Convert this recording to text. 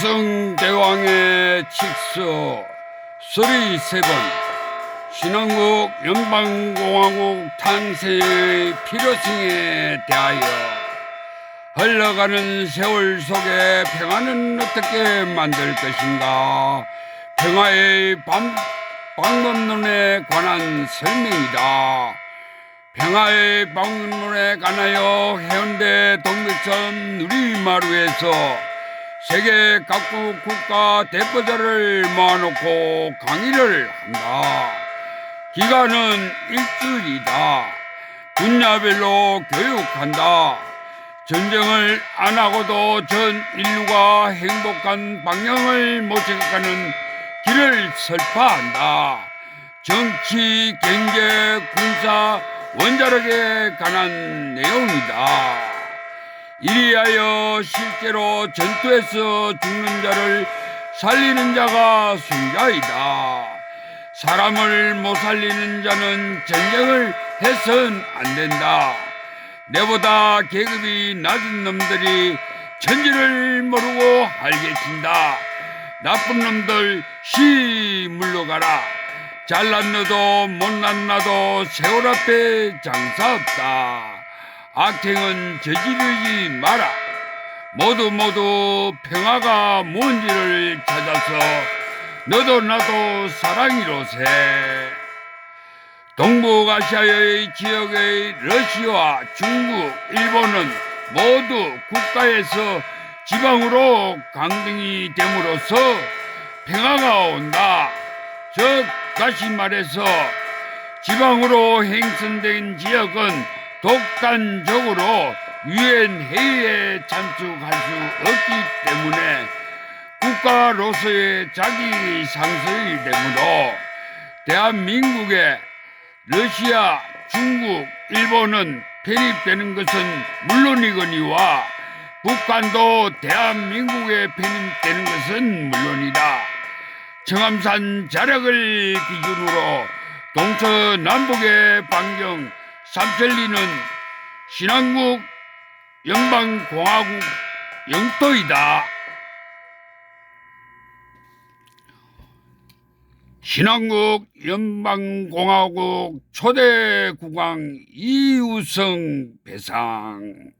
이우승 대왕의 칙서 소리 세번 신한국 연방공화국 탄생의 필요성에 대하여 흘러가는 세월 속에 평화는 어떻게 만들 것인가 평화의 방, 방법론에 관한 설명이다. 평화의 방문에 관하여 해운대 동백섬 누리마루에서 세계 각국 국가 대표자를 모아놓고 강의를 한다. 기간은 일주일이다. 분야별로 교육한다. 전쟁을 안 하고도 전 인류가 행복한 방향을 모색하는 길을 설파한다. 정치, 경제, 군사, 원자력에 관한 내용이다. 이리하여 실제로 전투에서 죽는 자를 살리는 자가 승자이다. 사람을 못 살리는 자는 전쟁을 해선 안 된다. 내보다 계급이 낮은 놈들이 천지를 모르고 알게친다. 나쁜 놈들 시 물러가라. 잘난 너도 못난 나도 세월 앞에 장사 없다. 악행은 저지르지 마라. 모두 모두 평화가 뭔지를 찾아서 너도 나도 사랑이로세. 동북아시아의 지역의 러시아와 중국, 일본은 모두 국가에서 지방으로 강등이 됨으로써 평화가 온다. 즉 다시 말해서 지방으로 행선된 지역은 독단적으로 유엔 회의에 참석할 수 없기 때문에 국가로서의 자기 상승이 되므로 대한민국에 러시아, 중국, 일본은 편입되는 것은 물론이거니와 북한도 대한민국에 편입되는 것은 물론이다. 청암산 자락을 기준으로 동서남북의 반경 삼천리는 신한국 연방공화국 영토이다. 신한국 연방공화국 초대 국왕 이우성 배상